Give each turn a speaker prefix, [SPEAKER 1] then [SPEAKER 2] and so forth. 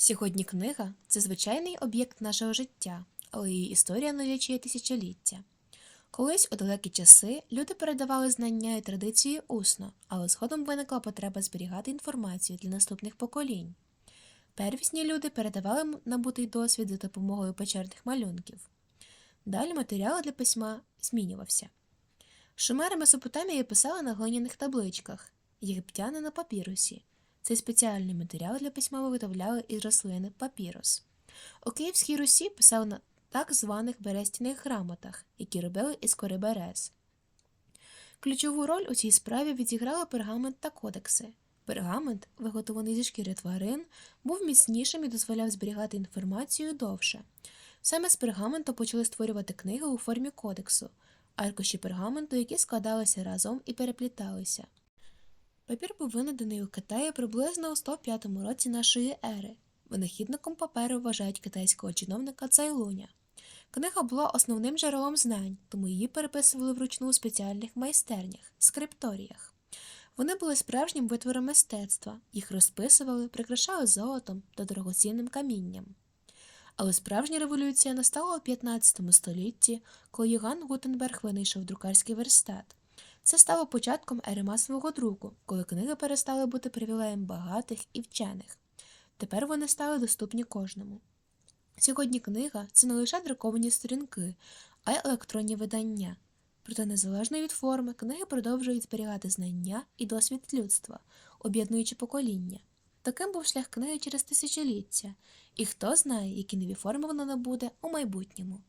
[SPEAKER 1] Сьогодні книга це звичайний об'єкт нашого життя, але її історія налічує тисячоліття. Колись у далекі часи люди передавали знання і традиції усно, але згодом виникла потреба зберігати інформацію для наступних поколінь. Первісні люди передавали набутий досвід за допомогою печерних малюнків. Далі матеріал для письма змінювався. Шумери Месопотамії писали на глиняних табличках, єгиптяни на папірусі. Цей спеціальний матеріал для письма виготовляли із рослини папірус. У Київській Русі писали на так званих берестяних грамотах, які робили із кори берез. Ключову роль у цій справі відіграли пергамент та кодекси. Пергамент, виготовлений зі шкіри тварин, був міцнішим і дозволяв зберігати інформацію довше. Саме з пергаменту почали створювати книги у формі кодексу, аркуші пергаменту, які складалися разом і перепліталися. Папір був винайдений у Китаї приблизно у 105 році нашої ери. Винахідником паперу вважають китайського чиновника Цайлуня. Книга була основним джерелом знань, тому її переписували вручну у спеціальних майстернях, скрипторіях. Вони були справжнім витвором мистецтва, їх розписували, прикрашали золотом та дорогоцінним камінням. Але справжня революція настала у 15 столітті, коли Йоганн Гутенберг винайшов друкарський верстат. Це стало початком ери масового друку, коли книги перестали бути привілеєм багатих і вчених. Тепер вони стали доступні кожному. Сьогодні книга це не лише друковані сторінки, а й електронні видання. Проте незалежно від форми, книги продовжують зберігати знання і досвід людства, об'єднуючи покоління. Таким був шлях книги через тисячоліття, і хто знає, які нові форми вона набуде у майбутньому.